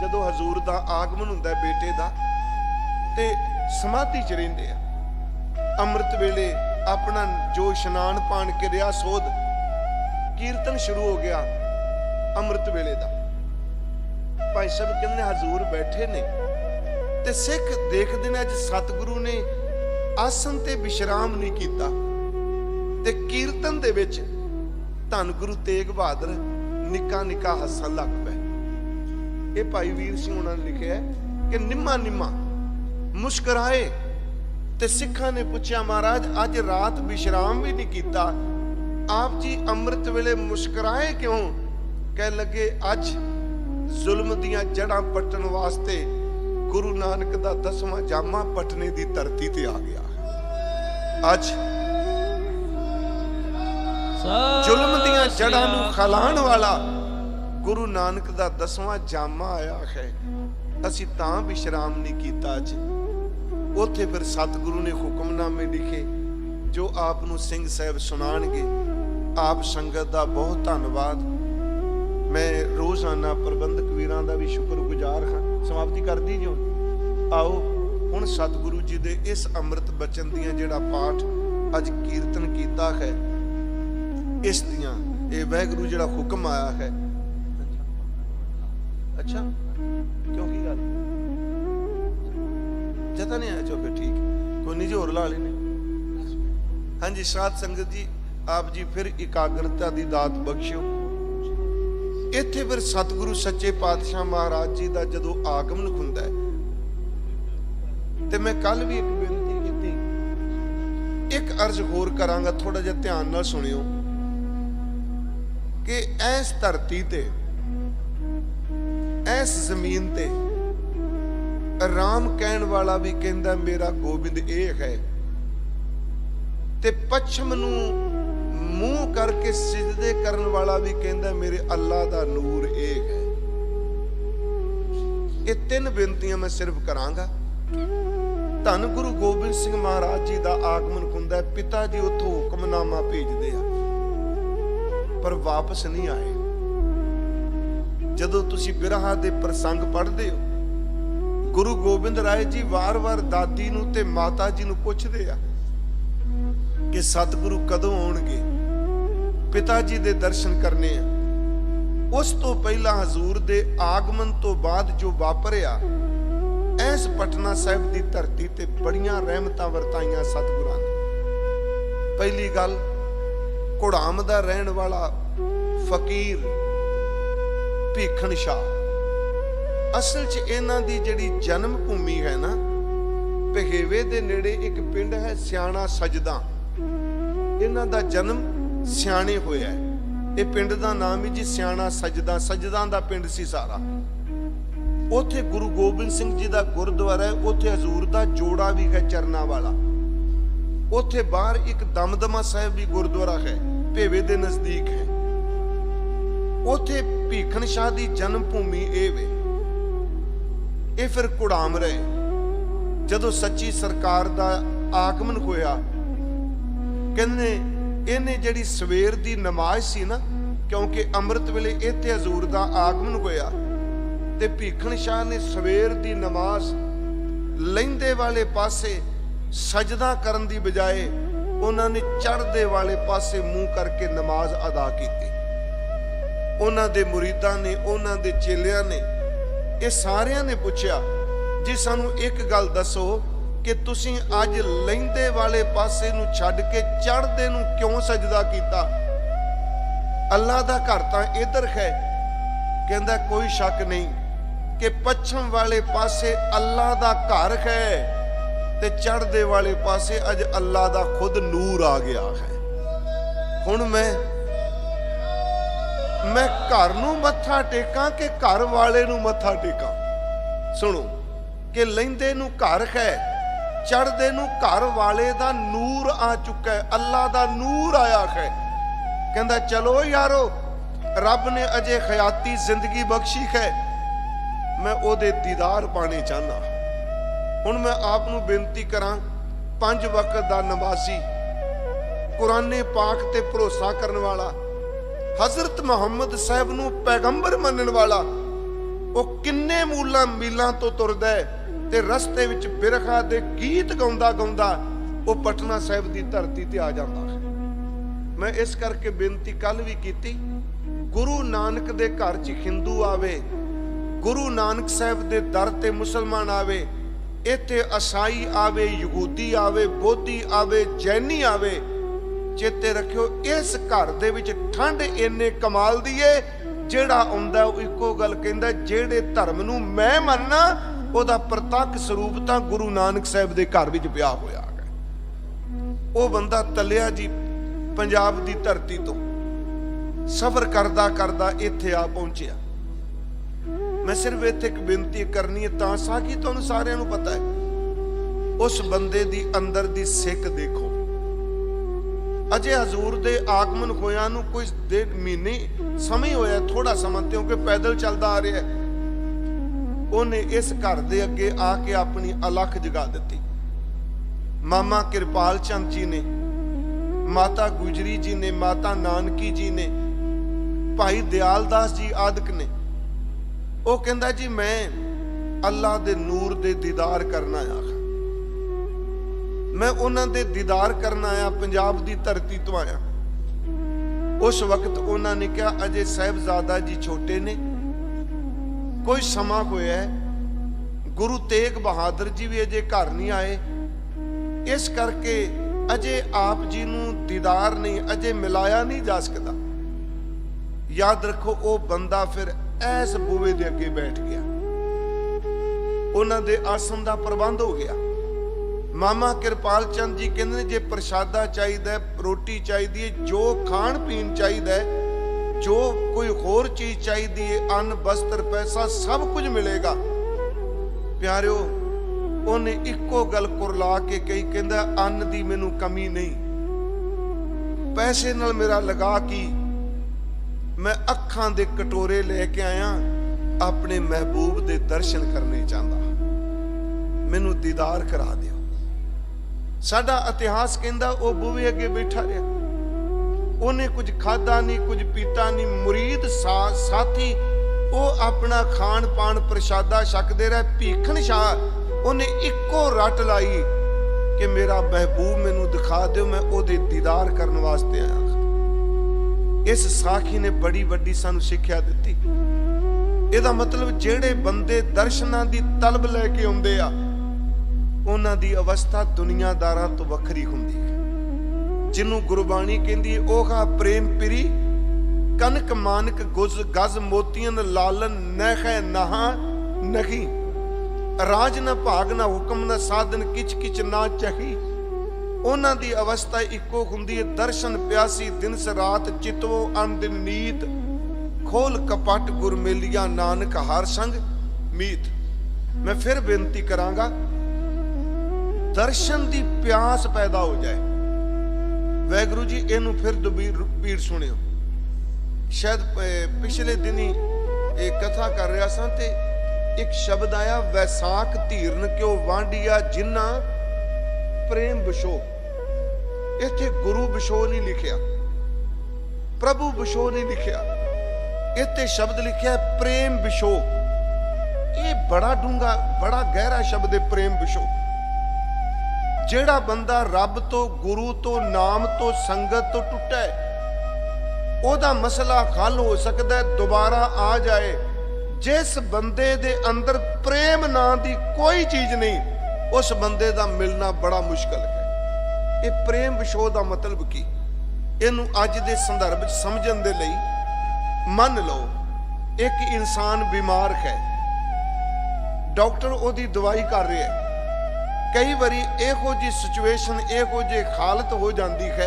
ਜਦੋਂ ਹਜ਼ੂਰ ਦਾ ਆਗਮਨ ਹੁੰਦਾ ਬੇਟੇ ਦਾ, ਤੇ ਸਮਾਧੀ 'ਚ ਰਹਿੰਦੇ ਆ। ਅੰਮ੍ਰਿਤ ਵੇਲੇ ਆਪਣਾ ਜੋ ਇਸ਼ਨਾਨ ਪਾਣ ਕੇ ਰਿਆ ਸੋਧ, ਕੀਰਤਨ ਸ਼ੁਰੂ ਹੋ ਗਿਆ ਅੰਮ੍ਰਿਤ ਵੇਲੇ ਦਾ। ਭਾਈ ਸਾਹਿਬ ਕਹਿੰਦੇ ਹਜ਼ੂਰ ਬੈਠੇ ਨੇ, ਤੇ ਸਿੱਖ ਦੇਖਦੇ ਨੇ ਅੱਜ ਸਤਿਗੁਰੂ ਨੇ ਆਸਨ ਤੇ ਵਿਸ਼ਰਾਮ ਨਹੀਂ ਕੀਤਾ। ਤੇ ਕੀਰਤਨ ਦੇ ਵਿੱਚ ਧੰਨ ਗੁਰੂ ਤੇਗ ਬਹਾਦਰ ਨਿੱਕਾ ਨਿੱਕਾ ਹੱਸਣ ਲੱਗ ਪਏ। ਇਹ ਭਾਈ ਵੀਰ ਸਿੰਘ ਉਹਨਾਂ ਨੇ ਲਿਖਿਆ ਕਿ ਨਿੰਮਾ ਨਿੰਮਾ ਮੁਸਕਰਾਏ ਤੇ ਸਿੱਖਾਂ ਨੇ ਪੁੱਛਿਆ ਮਹਾਰਾਜ ਅੱਜ ਰਾਤ ਵਿਸ਼ਰਾਮ ਵੀ ਨਹੀਂ ਕੀਤਾ। ਆਪ ਜੀ ਅੰਮ੍ਰਿਤ ਵੇਲੇ ਮੁਸਕਰਾਏ ਕਿਉਂ? ਕਹਿ ਲੱਗੇ ਅੱਜ ਜ਼ੁਲਮ ਦੀਆਂ ਜੜਾਂ ਪੱਟਣ ਵਾਸਤੇ ਗੁਰੂ ਨਾਨਕ ਦਾ ਦਸਵਾਂ ਜਾਮਾ ਪਟਨੇ ਦੀ ਧਰਤੀ ਤੇ ਆ ਗਿਆ। ਅੱਜ ਜ਼ੁਲਮ ਦੀਆਂ ਜੜਾਂ ਨੂੰ ਖਲਾਣ ਵਾਲਾ ਗੁਰੂ ਨਾਨਕ ਦਾ ਦਸਵਾਂ ਜਾਮਾ ਆਇਆ ਹੈ। ਅਸੀਂ ਤਾਂ ਵਿਸ਼ਰਾਮ ਨਹੀਂ ਕੀਤਾ ਅੱਜ। ਉੱਥੇ ਫਿਰ ਸਤਿਗੁਰੂ ਨੇ ਹੁਕਮਨਾਮੇ ਲਿਖੇ, ਜੋ ਆਪ ਨੂੰ ਸਿੰਘ ਸਾਹਿਬ ਸੁਣਾਣਗੇ ਆਪ ਸੰਗਤ ਦਾ ਬਹੁਤ ਧੰਨਵਾਦ। ਮੈਂ ਰੋਜ਼ਾਨਾ ਪ੍ਰਬੰਧਕ ਵੀਰਾਂ ਦਾ ਵੀ ਸ਼ੁਕਰਗੁਜ਼ਾਰ ਹਾਂ। ਸਮਾਪਤੀ ਕਰਦੀ ਜੋ ਆਓ, ਹੁਣ ਸਤਿਗੁਰੂ ਜੀ ਦੇ ਇਸ ਅੰਮ੍ਰਿਤ ਬਚਨ ਦੀਆਂ ਜਿਹੜਾ ਪਾਠ ਅੱਜ ਕੀਰਤਨ ਕੀਤਾ ਹੈ, ਇਸ ਦੀਆਂ। ਇਹ ਵਾਹਿਗੁਰੂ ਜਿਹੜਾ ਹੁਕਮ ਆਇਆ ਹੈ ਅੱਛਾ? ਕਿਉਂ, ਕੀ ਗੱਲ? ਜਤਾ ਨਹੀਂ ਆਇਆ ਚੋ ਫਿਰ ਠੀਕ। ਕੋਈ ਨਹੀਂ ਜੀ, ਹੋਰ ਲਾ ਲੈਨੇ ਹਾਂਜੀ, ਸਾਧ ਸੰਗਤ ਜੀ, ਆਪ ਜੀ ਫਿਰ ਇਕਾਗਰਤਾ ਦੀ ਦਾਤ ਬਖਸ਼ਿਓ। ਇੱਥੇ ਫਿਰ ਸਤਿਗੁਰੂ ਸੱਚੇ ਪਾਤਸ਼ਾਹ ਮਹਾਰਾਜ ਜੀ ਦਾ ਜਦੋਂ ਆਗਮਨ ਹੁੰਦਾ ਹੈ, ਤੇ ਮੈਂ ਕੱਲ ਵੀ ਇੱਕ ਬੇਨਤੀ ਕੀਤੀ। ਇੱਕ ਅਰਜ਼ ਹੋਰ ਕਰਾਂਗਾ ਥੋੜਾ ਜਿਹਾ ਧਿਆਨ ਨਾਲ ਸੁਣਿਓ, ਕਿ ਇਸ ਧਰਤੀ ਤੇ ਇਸ ਜ਼ਮੀਨ ਤੇ ਰਾਮ ਕਹਿਣ ਵਾਲਾ ਵੀ ਕਹਿੰਦਾ, ਮੇਰਾ ਗੋਬਿੰਦ ਇਹ ਹੈ। ਤੇ ਪੱਛਮ ਨੂੰ ਮੂੰਹ ਕਰਕੇ ਸਿਜਦੇ ਕਰਨ ਵਾਲਾ ਵੀ ਕਹਿੰਦਾ, ਮੇਰੇ ਅੱਲਾ ਦਾ ਨੂਰ ਇਹ ਹੈ। ਇਹ ਤਿੰਨ ਬੇਨਤੀਆਂ ਮੈਂ ਸਿਰਫ ਕਰਾਂਗਾ। ਧੰਨ ਗੁਰੂ ਗੋਬਿੰਦ ਸਿੰਘ ਮਹਾਰਾਜ ਜੀ ਦਾ ਆਗਮਨ ਹੁੰਦਾ ਪਿਤਾ ਜੀ ਉੱਥੋਂ ਹੁਕਮਨਾਮਾ ਭੇਜਦੇ ਆ, ਪਰ ਵਾਪਸ ਨਹੀਂ ਆਏ। ਜਦੋਂ ਤੁਸੀਂ ਬਿਰਹਾ ਦੇ ਪ੍ਰਸੰਗ ਪੜ੍ਹਦੇ ਹੋ, ਗੁਰੂ ਗੋਬਿੰਦ ਰਾਏ ਜੀ ਵਾਰ-ਵਾਰ ਦਾਦੀ ਨੂੰ ਤੇ ਮਾਤਾ ਜੀ ਨੂੰ ਪੁੱਛਦੇ ਆ ਕਿ ਸਤਿਗੁਰੂ ਕਦੋਂ ਆਉਣਗੇ? ਪਿਤਾ ਜੀ ਦੇ ਦਰਸ਼ਨ ਕਰਨੇ ਆ। ਉਸ ਤੋਂ ਪਹਿਲਾਂ ਹਜ਼ੂਰ ਦੇ ਆਗਮਨ ਤੋਂ ਬਾਅਦ ਜੋ ਵਾਪਰਿਆ, ਐਸ ਪਟਨਾ ਸਾਹਿਬ ਦੀ ਧਰਤੀ ਤੇ ਬੜੀਆਂ ਰਹਿਮਤਾਂ ਵਰਤਾਈਆਂ ਸਤਿਗੁਰਾਂ ਨੇ। ਪਹਿਲੀ ਗੱਲ ਕੁੜਾਮ ਦਾ ਰਹਿਣ ਵਾਲਾ ਫਕੀਰ ਭੀਖਣ ਸ਼ਾਹ। ਅਸਲ 'ਚ ਇਹਨਾਂ ਦੀ ਜਿਹੜੀ ਜਨਮ ਭੂਮੀ ਹੈ ਨਾ, ਪਹੇਵੇ ਦੇ ਨੇੜੇ ਇੱਕ ਪਿੰਡ ਹੈ ਸਿਆਣਾ ਸਜਦਾ। ਇਹਨਾਂ ਦਾ ਜਨਮ ਸਿਆਣੇ ਹੋਇਆ ਹੈ। ਇਹ ਪਿੰਡ ਦਾ ਨਾਮ ਹੀ ਜੀ ਸਿਆਣਾ ਸਜਦਾ। ਸਜਦਾਂ ਦਾ ਪਿੰਡ ਸੀ ਸਾਰਾ। ਉੱਥੇ ਗੁਰੂ ਗੋਬਿੰਦ ਸਿੰਘ ਜੀ ਦਾ ਗੁਰਦੁਆਰਾ ਹੈ। ਉੱਥੇ ਹਜ਼ੂਰ ਦਾ ਜੋੜਾ ਵੀ ਹੈ ਚਰਨਾਂ ਵਾਲਾ। ਉੱਥੇ ਬਾਹਰ ਇੱਕ ਦਮਦਮਾ ਸਾਹਿਬ ਵੀ ਗੁਰਦੁਆਰਾ ਹੈ। ਭੇਵੇ ਦੇ ਨਜ਼ਦੀਕ ਹੈ। ਉੱਥੇ ਭੀਖਣ ਸ਼ਾਹ ਦੀ ਜਨਮ ਭੂਮੀ ਇਹ ਵੇ। ਇਹ ਫਿਰ ਕੁੜਾਮ ਰਹੇ। ਜਦੋਂ ਸੱਚੀ ਸਰਕਾਰ ਦਾ ਆਗਮਨ ਹੋਇਆ, ਕਹਿੰਦੇ ਇਹਨੇ ਜਿਹੜੀ ਸਵੇਰ ਦੀ ਨਮਾਜ਼ ਸੀ ਨਾ, ਕਿਉਂਕਿ ਅੰਮ੍ਰਿਤ ਵੇਲੇ ਇੱਥੇ ਹਜ਼ੂਰ ਦਾ ਆਗਮਨ ਹੋਇਆ, ਤੇ ਭੀਖਣ ਸ਼ਾਹ ਨੇ ਸਵੇਰ ਦੀ ਨਮਾਜ਼ ਲੈਂਦੇ ਵਾਲੇ ਪਾਸੇ ਸਜਦਾ ਕਰਨ ਦੀ ਬਜਾਏ ਉਹਨਾਂ ਨੇ ਚੜ੍ਹਦੇ ਵਾਲੇ ਪਾਸੇ ਮੂੰਹ ਕਰਕੇ ਨਮਾਜ਼ ਅਦਾ ਕੀਤੀ। ਉਹਨਾਂ ਦੇ ਮੁਰੀਦਾਂ ਨੇ, ਉਹਨਾਂ ਦੇ ਚੇਲਿਆਂ ਨੇ, ਇਹ ਸਾਰਿਆਂ ਨੇ ਪੁੱਛਿਆ, ਜੀ ਸਾਨੂੰ ਇੱਕ ਗੱਲ ਦੱਸੋ ਕਿ ਤੁਸੀਂ ਅੱਜ ਲੈਂਦੇ ਵਾਲੇ ਪਾਸੇ ਨੂੰ ਛੱਡ ਕੇ ਚੜ੍ਹਦੇ ਨੂੰ ਕਿਉਂ ਸਜਦਾ ਕੀਤਾ? ਅੱਲਾ ਦਾ ਘਰ ਤਾਂ ਇਧਰ ਹੈ। ਕਹਿੰਦਾ, ਕੋਈ ਸ਼ੱਕ ਨਹੀਂ ਕਿ ਪੱਛਮ ਵਾਲੇ ਪਾਸੇ ਅੱਲਾ ਦਾ ਘਰ ਹੈ ਤੇ ਚੜ੍ਹਦੇ ਵਾਲੇ ਪਾਸੇ ਅੱਜ ਅੱਲਾ ਦਾ ਖੁਦ ਨੂਰ ਆ ਗਿਆ ਹੈ। ਹੁਣ ਮੈਂ ਮੈਂ ਘਰ ਨੂੰ ਮੱਥਾ ਟੇਕਾਂ ਕਿ ਘਰ ਵਾਲੇ ਨੂੰ ਮੱਥਾ ਟੇਕਾਂ? ਸੁਣੋ, ਕਿ ਲੈਂਦੇ ਨੂੰ ਘਰ ਹੈ ਚੜਦੇ ਨੂੰ ਘਰ ਵਾਲੇ ਦਾ ਨੂਰ ਆ ਚੁੱਕਾ ਹੈ ਅੱਲਾ ਦਾ ਨੂਰ ਆਇਆ ਹੈ। ਕਹਿੰਦਾ, ਚਲੋ ਯਾਰੋ, ਰੱਬ ਨੇ ਅਜੇ ਖਿਆਤੀ ਜ਼ਿੰਦਗੀ ਬਖਸ਼ੀ ਹੈ। ਮੈਂ ਉਹਦੇ ਦੀਦਾਰ ਪਾਣੇ ਚਾਹਨਾ ਹੁਣ ਮੈਂ ਆਪ ਨੂੰ ਬੇਨਤੀ ਕਰਾਂ, ਪੰਜ ਵਕਤ ਦਾ ਨਮਾਜ਼ੀ ਕੁਰਾਨੇ ਪਾਕ ਤੇ ਭਰੋਸਾ ਕਰਨ ਵਾਲਾ ਹਜ਼ਰਤ ਮੁਹੰਮਦ ਸਾਹਿਬ ਨੂੰ ਪੈਗੰਬਰ ਮੰਨਣ ਵਾਲਾ, ਉਹ ਕਿੰਨੇ ਮੂਲਾਂ ਮੀਲਾਂ ਤੋਂ ਤੁਰਦਾ ਹੈ ਤੇ ਰਸਤੇ ਵਿੱਚ ਬਿਰਖਾ ਦੇ ਗੀਤ ਗਾਉਂਦਾ ਗਾਉਂਦਾ ਉਹ ਪਟਨਾ ਸਾਹਿਬ ਦੀ ਧਰਤੀ ਤੇ ਆ ਜਾਂਦਾ ਹੈ। ਮੈਂ ਇਸ ਕਰਕੇ ਬੇਨਤੀ ਕੱਲ ਵੀ ਕੀਤੀ, ਗੁਰੂ ਨਾਨਕ ਦੇ ਘਰ 'ਚ ਹਿੰਦੂ ਆਵੇ, ਗੁਰੂ ਨਾਨਕ ਸਾਹਿਬ ਦੇ ਦਰ ਤੇ ਮੁਸਲਮਾਨ ਆਵੇ, ਇੱਥੇ ਅਸਾਈ ਆਵੇ ਯਹੂਦੀ ਆਵੇ ਬੋਧੀ ਆਵੇ ਜੈਨੀ ਆਵੇ ਚੇਤੇ ਰੱਖਿਓ, ਇਸ ਘਰ ਦੇ ਵਿੱਚ ਠੰਡ ਇੰਨੇ ਕਮਾਲ ਦੀ ਏ, ਜਿਹੜਾ ਆਉਂਦਾ ਉਹ ਇੱਕੋ ਗੱਲ ਕਹਿੰਦਾ, ਜਿਹੜੇ ਧਰਮ ਨੂੰ ਮੈਂ ਮੰਨਣਾ, ਉਹਦਾ ਪ੍ਰਤੱਖ ਸਰੂਪ ਤਾਂ ਗੁਰੂ ਨਾਨਕ ਸਾਹਿਬ ਦੇ ਘਰ ਵਿੱਚ ਪਿਆ ਹੋਇਆ ਹੈ। ਉਹ ਬੰਦਾ ਤਲਿਆ ਜੀ ਪੰਜਾਬ ਦੀ ਧਰਤੀ ਤੋਂ, ਸਫ਼ਰ ਕਰਦਾ ਕਰਦਾ ਇੱਥੇ ਆ ਪਹੁੰਚਿਆ। ਮੈਂ ਸਿਰਫ ਇੱਥੇ ਇੱਕ ਬੇਨਤੀ ਕਰਨੀ ਹੈ, ਤਾਂ ਸਾ ਤੁਹਾਨੂੰ ਸਾਰਿਆਂ ਨੂੰ ਪਤਾ ਹੈ, ਉਸ ਬੰਦੇ ਦੀ ਅੰਦਰ ਦੀ ਸਿੱਖ ਦੇਖੋ। ਅਜੇ ਹਜ਼ੂਰ ਦੇ ਆਗਮਨ ਹੋਇਆ ਨੂੰ ਕੁਝ ਡੇਢ ਮਹੀਨੇ ਸਮੇਂ ਹੋਇਆ ਥੋੜਾ ਸਮਾਂ, ਕਿਉਂਕਿ ਪੈਦਲ ਚੱਲਦਾ ਆ ਰਿਹਾ ਹੈ। ਉਹਨੇ ਇਸ ਘਰ ਦੇ ਅੱਗੇ ਆ ਕੇ ਆਪਣੀ ਅਲਖ ਜਗਾ ਦਿੱਤੀ। ਮਾਮਾ ਕਿਰਪਾਲ ਚੰਦ ਜੀ ਨੇ, ਮਾਤਾ ਗੁਜਰੀ ਜੀ ਨੇ, ਮਾਤਾ ਨਾਨਕੀ ਜੀ ਨੇ, ਭਾਈ ਦਿਆਲਦਾਸ ਜੀ ਆਦਿਕ ਨੇ। ਉਹ ਕਹਿੰਦਾ ਜੀ, ਮੈਂ ਅੱਲਾ ਦੇ ਨੂਰ ਦੇ ਦੀਦਾਰ ਕਰਨਾ ਆ ਮੈਂ ਉਹਨਾਂ ਦੇ ਦੀਦਾਰ ਕਰਨ ਆਇਆ, ਪੰਜਾਬ ਦੀ ਧਰਤੀ ਤੋਂ ਆਇਆ। ਉਸ ਵਕਤ ਉਹਨਾਂ ਨੇ ਕਿਹਾ, ਅਜੇ ਸਾਹਿਬਜ਼ਾਦਾ ਜੀ ਛੋਟੇ ਨੇ। ਕੋਈ ਸਮਾਂ ਹੋਇਆ ਹੈ। ਗੁਰੂ ਤੇਗ ਬਹਾਦਰ ਜੀ ਵੀ ਅਜੇ ਘਰ ਨਹੀਂ ਆਏ। ਇਸ ਕਰਕੇ ਅਜੇ ਆਪ ਜੀ ਨੂੰ ਦੀਦਾਰ ਨਹੀਂ, ਅਜੇ ਮਿਲਾਇਆ ਨਹੀਂ ਜਾ ਸਕਦਾ। ਯਾਦ ਰੱਖੋ, ਉਹ ਬੰਦਾ ਫਿਰ ਐਸ ਬੂਵੇ ਦੇ ਅੱਗੇ ਬੈਠ ਗਿਆ। ਉਹਨਾਂ ਦੇ ਆਸਨ ਦਾ ਪ੍ਰਬੰਧ ਹੋ ਗਿਆ। ਮਾਮਾ ਕਿਰਪਾਲ ਚੰਦ ਜੀ ਕਹਿੰਦੇ ਨੇ, ਜੇ ਪ੍ਰਸ਼ਾਦਾ ਚਾਹੀਦਾ ਰੋਟੀ ਚਾਹੀਦੀ ਹੈ, ਜੋ ਖਾਣ ਪੀਣ ਚਾਹੀਦਾ ਜੋ ਕੋਈ ਹੋਰ ਚੀਜ਼ ਚਾਹੀਦੀ ਹੈ, ਅੰਨ ਬਸਤਰ ਪੈਸਾ, ਸਭ ਕੁਝ ਮਿਲੇਗਾ। ਪਿਆਰਿਓ, ਉਹਨੇ ਇੱਕੋ ਗੱਲ ਕੁਰਲਾ ਕੇ ਕਹੀ, ਕਹਿੰਦਾ, ਅੰਨ ਦੀ ਮੈਨੂੰ ਕਮੀ ਨਹੀਂ। ਪੈਸੇ ਨਾਲ ਮੇਰਾ ਲਗਾ ਕੀ? ਮੈਂ ਅੱਖਾਂ ਦੇ ਕਟੋਰੇ ਲੈ ਕੇ ਆਇਆ, ਆਪਣੇ ਮਹਿਬੂਬ ਦੇ ਦਰਸ਼ਨ ਕਰਨੇ ਚਾਹੁੰਦਾ। ਮੈਨੂੰ ਦੀਦਾਰ ਕਰਾ ਦਿਓ। ਸਾਡਾ ਇਤਿਹਾਸ ਕਹਿੰਦਾ ਉਹ ਬੂਵੇ ਅੱਗੇ ਬੈਠਾ ਰਿਹਾ। ਉਹਨੇ ਕੁਝ ਖਾਦਾ ਨਹੀਂ, ਕੁਝ ਪੀਤਾ ਨਹੀਂ। ਮੁਰੀਦ ਸਾਥੀ, ਉਹ ਆਪਣਾ ਖਾਣ ਪਾਣ ਪ੍ਰਸ਼ਾਦਾ ਛਕਦੇ ਰਹੇ। ਭੀਖਣ ਸ਼ਾਹ, ਉਹਨੇ ਇੱਕੋ ਰੱਟ ਲਾਈ ਕਿ ਮੇਰਾ ਮਹਿਬੂਬ ਮੈਨੂੰ ਦਿਖਾ ਦਿਓ, ਮੈਂ ਉਹਦੇ ਦੀਦਾਰ ਕਰਨ ਵਾਸਤੇ ਆਇਆ ਇਸ ਸਾਖੀ ਨੇ ਬੜੀ ਵੱਡੀ ਸਾਨੂੰ ਸਿੱਖਿਆ ਦਿੱਤੀ। ਇਹਦਾ ਮਤਲਬ ਜਿਹੜੇ ਬੰਦੇ ਦਰਸ਼ਨਾਂ ਦੀ ਤਲਬ ਲੈ ਕੇ ਆਉਂਦੇ ਆ ਉਹਨਾਂ ਦੀ ਅਵਸਥਾ ਦੁਨੀਆਦਾਰਾਂ ਤੋਂ ਵੱਖਰੀ ਹੁੰਦੀ ਹੈ। ਜਿਹਨੂੰ ਗੁਰਬਾਣੀ ਕਹਿੰਦੀ ਹੈ ਪ੍ਰੇਮ ਪਿਰੀ, ਕਨਕ ਮਾਨਕ ਗੁਜ਼ ਗਜ਼ ਮੋਤੀਆਂ ਲਾਲਨ ਨਖੈ ਨਹਾ ਨਹੀ। ਰਾਜ ਨਾ ਭਾਗ ਨਾ ਹੁਕਮ ਨਾ ਸਾਧਨ ਕਿਚ ਕਿਚ ਨਾ ਚਾਹੀ। ਉਹਨਾਂ ਦੀ ਅਵਸਥਾ ਇੱਕੋ ਹੁੰਦੀ ਹੈ, ਦਰਸ਼ਨ ਪਿਆਸੀ ਦਿਨ ਸ ਰਾਤ ਚਿਤਵੋ ਅੰਦਿਨ ਨੀਤ। ਖੋਲ ਕਪਟ ਗੁਰ ਨਾਨਕ ਹਰ ਸੰਗ ਮੀਤ। ਮੈਂ ਫਿਰ ਬੇਨਤੀ ਕਰਾਂਗਾ ਦਰਸ਼ਨ ਦੀ ਪਿਆਸ ਪੈਦਾ ਹੋ ਜਾਏ। ਵੈਗੁਰੂ ਜੀ, ਇਹਨੂੰ ਫਿਰ ਦੁਬੀਰ ਪੀੜ ਸੁਣਿਓ। ਸ਼ਾਇਦ ਪਿਛਲੇ ਦਿਨੀ ਇਹ ਕਥਾ ਕਰ ਰਿਹਾ ਸਾਂ ਤੇ ਇੱਕ ਸ਼ਬਦ ਆਇਆ, ਵੈਸਾਖ ਧੀਰਨ ਕਿਉ ਵਾਂਡੀਆ ਜਿੰਨਾ ਪ੍ਰੇਮ ਵਿਸ਼ੋ ਇੱਥੇ ਗੁਰੂ ਵਿਸ਼ੋ ਨਹੀਂ ਲਿਖਿਆ। ਪ੍ਰਭੂ ਵਿਸ਼ੋ ਨਹੀਂ ਲਿਖਿਆ। ਇੱਥੇ ਸ਼ਬਦ ਲਿਖਿਆ, ਪ੍ਰੇਮ ਵਿਸ਼ੋ ਇਹ ਬੜਾ ਡੂੰਗਾ ਬੜਾ ਗਹਿਰਾ ਸ਼ਬਦ ਹੈ, ਪ੍ਰੇਮ ਵਿਸ਼ੋ ਜਿਹੜਾ ਬੰਦਾ ਰੱਬ ਤੋਂ, ਗੁਰੂ ਤੋਂ, ਨਾਮ ਤੋਂ, ਸੰਗਤ ਤੋਂ ਟੁੱਟਾ ਹੈ, ਉਹਦਾ ਮਸਲਾ ਹੱਲ ਹੋ ਸਕਦਾ ਹੈ, ਦੁਬਾਰਾ ਆ ਜਾਏ। ਜਿਸ ਬੰਦੇ ਦੇ ਅੰਦਰ ਪ੍ਰੇਮ ਨਾਂ ਦੀ ਕੋਈ ਚੀਜ਼ ਨਹੀਂ, ਉਸ ਬੰਦੇ ਦਾ ਮਿਲਣਾ ਬੜਾ ਮੁਸ਼ਕਲ ਹੈ। ਇਹ ਪ੍ਰੇਮ ਵਿਸ਼ੋ ਦਾ ਮਤਲਬ ਕੀ? ਇਹਨੂੰ ਅੱਜ ਦੇ ਸੰਦਰਭ ਵਿੱਚ ਸਮਝਣ ਦੇ ਲਈ ਮੰਨ ਲਓ, ਇੱਕ ਇਨਸਾਨ ਬਿਮਾਰ ਹੈ। ਡਾਕਟਰ ਉਹਦੀ ਦਵਾਈ ਕਰ ਰਿਹਾ ਹੈ। ਕਈ ਵਾਰੀ ਇਹੋ ਜੀ ਸਿਚੁਏਸ਼ਨ ਇਹੋ ਜਿਹੀ ਹਾਲਤ ਹੋ ਜਾਂਦੀ ਹੈ।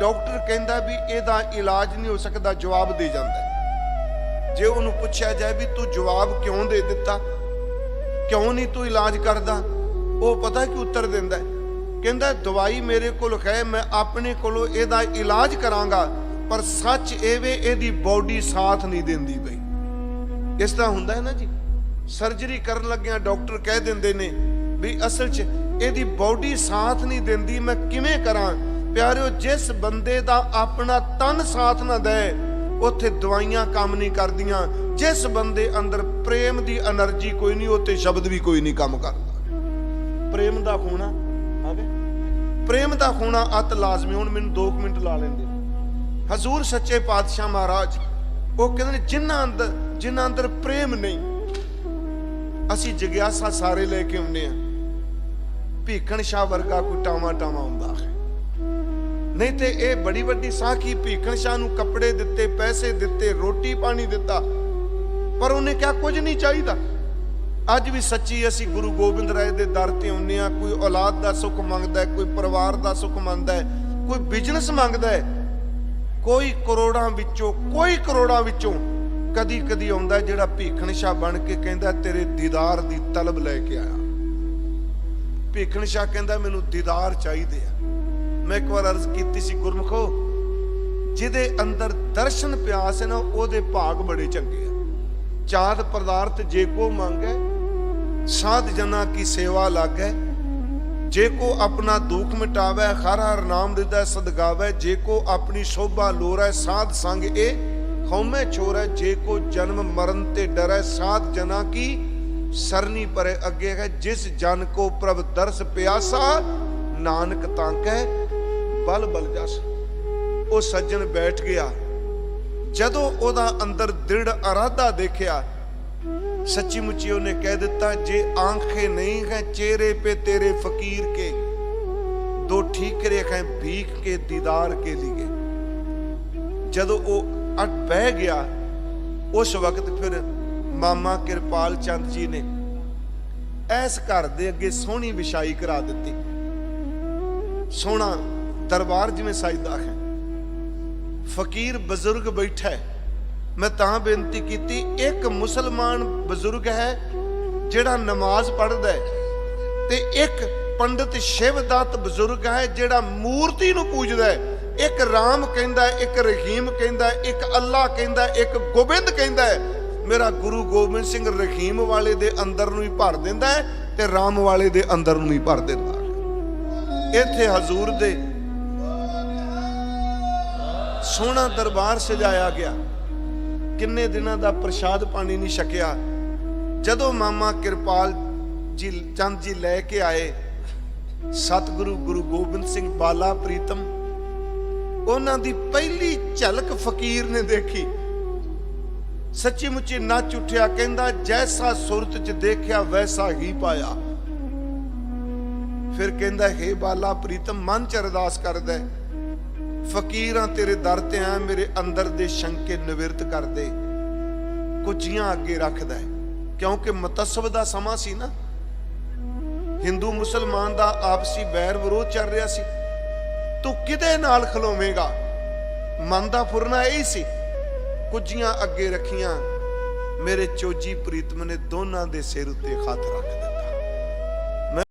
ਡਾਕਟਰ ਕਹਿੰਦਾ ਵੀ ਇਹਦਾ ਇਲਾਜ ਨਹੀਂ ਹੋ ਸਕਦਾ, ਜਵਾਬ ਦੇ ਜਾਂਦਾ ਜੇ ਉਹਨੂੰ ਪੁੱਛਿਆ ਜਾਏ ਵੀ ਤੂੰ ਜਵਾਬ ਕਿਉਂ ਦੇ ਦਿੱਤਾ? ਕਿਉਂ ਨਹੀਂ ਤੂੰ ਇਲਾਜ ਕਰਦਾ? ਉਹ ਪਤਾ ਕਿ ਉੱਤਰ ਦਿੰਦਾ ਕਹਿੰਦਾ, ਦਵਾਈ ਮੇਰੇ ਕੋਲ ਹੈ, ਮੈਂ ਆਪਣੇ ਕੋਲੋਂ ਇਹਦਾ ਇਲਾਜ ਕਰਾਂਗਾ, ਪਰ ਸੱਚ ਇਹ ਵੇ, ਇਹਦੀ ਬਾਡੀ ਸਾਥ ਨਹੀਂ ਦਿੰਦੀ ਬਈ। ਇਸ ਤਰ੍ਹਾਂ ਹੁੰਦਾ ਹੈ ਨਾ ਜੀ? ਸਰਜਰੀ ਕਰਨ ਲੱਗਿਆਂ ਡਾਕਟਰ ਕਹਿ ਦਿੰਦੇ ਨੇ ਵੀ ਅਸਲ 'ਚ ਇਹਦੀ ਬਾਡੀ ਸਾਥ ਨਹੀਂ ਦਿੰਦੀ, ਮੈਂ ਕਿਵੇਂ ਕਰਾਂ? ਪਿਆਰਿਓ, ਜਿਸ ਬੰਦੇ ਦਾ ਆਪਣਾ ਤਨ ਸਾਥ ਨਾ ਦੇ, ਉੱਥੇ ਦਵਾਈਆਂ ਕੰਮ ਨਹੀਂ ਕਰਦੀਆਂ। ਜਿਸ ਬੰਦੇ ਅੰਦਰ ਪ੍ਰੇਮ ਦੀ એનર્ਜੀ ਕੋਈ ਨਹੀਂ, ਉੱਥੇ ਸ਼ਬਦ ਵੀ ਕੋਈ ਨਹੀਂ ਕੰਮ ਕਰਦਾ। ਪ੍ਰੇਮ ਦਾ ਹੋਣਾ ਆਵੇ ਪ੍ਰੇਮ ਦਾ ਹੋਣਾ ਅਤ ਲਾਜ਼ਮੀ, ਹੁਣ ਮੈਨੂੰ 2 ਮਿੰਟ ਲਾ ਲੈਂਦੇ। ਹਜ਼ੂਰ ਸੱਚੇ ਪਾਤਸ਼ਾਹ ਮਹਾਰਾਜ, ਉਹ ਕਹਿੰਦੇ ਨੇ, ਜਿਨ੍ਹਾਂ ਅੰਦਰ ਜਿਨ੍ਹਾਂ ਅੰਦਰ ਪ੍ਰੇਮ ਨਹੀਂ, ਅਸੀਂ ਜਗਿਆਸਾ ਸਾਰੇ ਲੈ ਕੇ ਆਉਂਦੇ ਆ ਭੀਖਣ ਸ਼ਾਹ ਵਰਗਾ ਕੋਈ ਟਾਵਾ ਟਾਵਾ ਹੁੰਦਾ ਹੈ। ਨਹੀਂ ਤੇ ਇਹ ਬੜੀ ਵੱਡੀ ਸਾਖੀ ਭੀਖਣ ਸ਼ਾਹ ਨੂੰ ਕੱਪੜੇ ਦਿੱਤੇ, ਪੈਸੇ ਦਿੱਤੇ, ਰੋਟੀ ਪਾਣੀ ਦਿੱਤਾ। ਪਰ ਉਹਨੇ ਕਿਹਾ, ਕੁਝ ਨਹੀਂ ਚਾਹੀਦਾ। ਅੱਜ ਵੀ ਸੱਚੀ ਅਸੀਂ ਗੁਰੂ ਗੋਬਿੰਦ ਰਾਏ ਦੇ ਦਰ ਤੇ ਆਉਂਦੇ ਆ ਕੋਈ ਔਲਾਦ ਦਾ ਸੁੱਖ ਮੰਗਦਾ ਕੋਈ ਪਰਿਵਾਰ ਦਾ ਸੁੱਖ ਮੰਗਦਾ ਕੋਈ ਬਿਜ਼ਨਸ ਮੰਗਦਾ ਕੋਈ ਕਰੋੜਾਂ ਵਿੱਚੋਂ, ਕੋਈ ਕਰੋੜਾਂ ਵਿੱਚੋਂ ਕਦੀ ਕਦੀ ਆਉਂਦਾ ਜਿਹੜਾ ਭੀਖਣ ਸ਼ਾਹ ਬਣ ਕੇ ਕਹਿੰਦਾ, ਤੇਰੇ ਦੀਦਾਰ ਦੀ ਤਲਬ ਲੈ ਕੇ ਆਇਆ। ਭੀਖਣ ਸ਼ਾਹ ਕਹਿੰਦਾ, ਮੈਨੂੰ ਦੀਦਾਰ ਚਾਹੀਦੇ ਆ। ਮੈਂ ਇੱਕ ਵਾਰ ਅਰਜ਼ ਕੀਤੀ ਸੀ, ਗੁਰਮਖੋ, ਜਿਹਦੇ ਅੰਦਰ ਦਰਸ਼ਨ ਪਿਆਸ ਹੈ ਨਾ, ਉਹਦੇ ਭਾਗ ਬੜੇ ਚੰਗੇ ਆ। ਚਾਤ ਪਦਾਰਥ ਜੇ ਕੋ ਮੰਗੈ, ਸਾਧ ਜਨਾ ਕੀ ਸੇਵਾ ਲਾਗੈ। ਜੇ ਕੋ ਆਪਣਾ ਦੁੱਖ ਮਿਟਾਵੇ, ਹਰ ਹਰ ਨਾਮ ਰਿਦਾ ਸਦਗਾਵੇ ਜੇ ਕੋ ਆਪਣੀ ਸ਼ੋਭਾ ਲੋਰੈ, ਸਾਧ ਸੰਗ ਇਹ ਹਉਮੈ ਛੋਰੈ। ਜੇ ਕੋ ਜਨਮ ਮਰਨ ਤੇ ਡਰੈ, ਸਾਧ ਜਨਾ ਕੀ ਸਰਨੀ ਪਰੇ ਅੱਗੇ ਹੈ, ਜਿਸ ਜਨ ਕੋ ਪ੍ਰਭ ਦਰਸ ਪਿਆਸਾ, ਨਾਨਕ ਤਾਂ ਕਹਿ, ਬਲ ਬਲ ਜਸ। ਉਹ ਸੱਜਣ ਬੈਠ ਗਿਆ। ਜਦੋਂ ਉਹਦਾ ਅੰਦਰ ਦ੍ਰਿੜ ਅਰਾਦਾ ਦੇਖਿਆ ਸੱਚੀ ਮੁੱਚੀ ਉਹਨੇ ਕਹਿ ਦਿੱਤਾ, ਜੇ ਆਂਖੇ ਨਹੀਂ ਹੈ ਚਿਹਰੇ ਪੇ ਤੇਰੇ ਫਕੀਰ ਕੇ, ਦੋ ਠੀਕਰੇ ਖੈ ਭੀਖ ਕੇ ਦੀਦਾਰ ਕੇ ਲਈ ਜਦੋਂ ਉਹ ਅਟ ਬਹਿ ਗਿਆ, ਉਸ ਵਕਤ ਫਿਰ ਮਾਮਾ ਕਿਰਪਾਲ ਚੰਦ ਜੀ ਨੇ ਐਸ ਘਰ ਦੇ ਅੱਗੇ ਸੋਹਣੀ ਵਿਛਾਈ ਕਰਾ ਦਿੱਤੀ। ਸੋਹਣਾ ਦਰਬਾਰ ਜਿਵੇਂ ਸਜਦਾ ਹੈ। ਫਕੀਰ ਬਜ਼ੁਰਗ ਬੈਠਾ ਹੈ। ਮੈਂ ਤਾਂ ਬੇਨਤੀ ਕੀਤੀ, ਇੱਕ ਮੁਸਲਮਾਨ ਬਜ਼ੁਰਗ ਹੈ ਜਿਹੜਾ ਨਮਾਜ਼ ਪੜ੍ਹਦਾ ਹੈ ਤੇ ਇੱਕ ਪੰਡਿਤ ਸ਼ਿਵਦੱਤ ਬਜ਼ੁਰਗ ਹੈ ਜਿਹੜਾ ਮੂਰਤੀ ਨੂੰ ਪੂਜਦਾ ਹੈ। ਇੱਕ ਰਾਮ ਕਹਿੰਦਾ, ਇੱਕ ਰਹੀਮ ਕਹਿੰਦਾ, ਇੱਕ ਅੱਲਾ ਕਹਿੰਦਾ, ਇੱਕ ਗੋਬਿੰਦ ਕਹਿੰਦਾ ਹੈ। ਮੇਰਾ ਗੁਰੂ ਗੋਬਿੰਦ ਸਿੰਘ ਰਹੀਮ ਵਾਲੇ ਦੇ ਅੰਦਰ ਨੂੰ ਹੀ ਭਰ ਦਿੰਦਾ ਹੈ ਤੇ ਰਾਮ ਵਾਲੇ ਦੇ ਅੰਦਰ ਨੂੰ ਹੀ ਭਰ ਦਿੰਦਾ ਇੱਥੇ ਹਜ਼ੂਰ ਦੇ ਸੋਹਣਾ ਦਰਬਾਰ ਸਜਾਇਆ ਗਿਆ। ਕਿੰਨੇ ਦਿਨਾਂ ਦਾ ਪ੍ਰਸ਼ਾਦ ਪਾਣੀ ਨਹੀਂ ਛਕਿਆ। ਜਦੋਂ ਮਾਮਾ ਕਿਰਪਾਲ ਜੀ, ਚੰਦ ਜੀ ਲੈ ਕੇ ਆਏ, ਸਤਿਗੁਰੂ ਗੁਰੂ ਗੋਬਿੰਦ ਸਿੰਘ ਬਾਲਾ ਪ੍ਰੀਤਮ, ਉਹਨਾਂ ਦੀ ਪਹਿਲੀ ਝਲਕ ਫਕੀਰ ਨੇ ਦੇਖੀ। ਸੱਚੀ ਮੁੱਚੀ ਨੱਚ ਉੱਠਿਆ, ਕਹਿੰਦਾ, ਜੈਸਾ ਸੁਰਤ ਚ ਦੇਖਿਆ, ਵੈਸਾ ਹੀ ਪਾਇਆ। ਫਿਰ ਕਹਿੰਦਾ, ਹੈ ਬਾਲਾ ਪ੍ਰੀਤਮ, ਮਨ ਚ ਅਰਦਾਸ ਕਰਦਾ ਫਕੀਰਾਂ ਤੇਰੇ ਦਰ ਤੇ ਆ ਮੇਰੇ ਅੰਦਰ ਦੇ ਸ਼ੰਕੇ ਨਿਵਰਤ ਕਰ ਦੇ ਕੁਝੀਆਂ ਅੱਗੇ ਰੱਖਦਾ ਕਿਉਂਕਿ ਮਤਸਬ ਦਾ ਸਮਾਂ ਸੀ ਨਾ। ਹਿੰਦੂ ਮੁਸਲਮਾਨ ਦਾ ਆਪਸੀ ਵੈਰ ਵਿਰੋਧ ਚੱਲ ਰਿਹਾ ਸੀ। ਤੂੰ ਕਿਹਦੇ ਨਾਲ ਖਲੋਵੇਂਗਾ? ਮਨ ਦਾ ਫੁਰਨਾ ਇਹ ਹੀ ਸੀ। ਕੁਝੀਆਂ ਅੱਗੇ ਰੱਖੀਆਂ। ਮੇਰੇ ਚੋਜੀ ਪ੍ਰੀਤਮ ਨੇ ਦੋਨਾਂ ਦੇ ਸਿਰ ਉੱਤੇ ਹੱਥ ਰੱਖ ਦਿੱਤਾ।